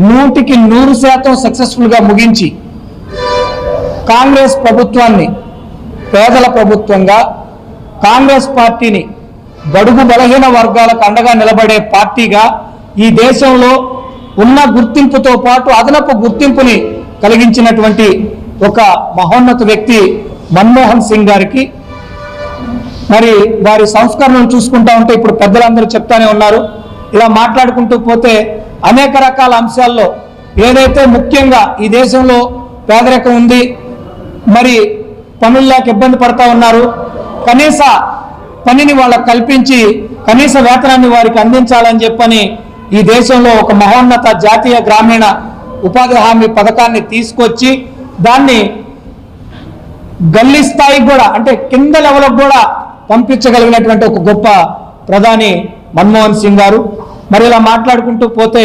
నూటికి నూరు శాతం సక్సెస్ఫుల్గా ముగించి కాంగ్రెస్ ప్రభుత్వాన్ని పేదల ప్రభుత్వంగా కాంగ్రెస్ పార్టీని బడుగు బలహీన వర్గాలకు అండగా నిలబడే పార్టీగా ఈ దేశంలో ఉన్న గుర్తింపుతో పాటు అదనపు గుర్తింపుని కలిగించినటువంటి ఒక మహోన్నత వ్యక్తి మన్మోహన్ సింగ్ గారికి. మరి వారి సంస్కరణలు చూసుకుంటా ఉంటే ఇప్పుడు పెద్దలందరూ చెప్తానే ఉన్నారు. ఇలా మాట్లాడుకుంటూ పోతే అనేక రకాల అంశాల్లో ఏదైతే ముఖ్యంగా ఈ దేశంలో పేదరికం ఉంది మరి పనుల్లోకి ఇబ్బంది పడతా ఉన్నారు కనీస పనిని వాళ్ళకు కల్పించి కనీస వేతనాన్ని వారికి అందించాలని చెప్పని ఈ దేశంలో ఒక మహోన్నత జాతీయ గ్రామీణ ఉపాధి హామీ పథకాన్ని తీసుకొచ్చి దాన్ని గల్లీ స్థాయికి కూడా అంటే కింద లెవెల్కి కూడా పంపించగలిగినటువంటి ఒక గొప్ప ప్రధాని మన్మోహన్ సింగ్ గారు. మరి ఇలా మాట్లాడుకుంటూ పోతే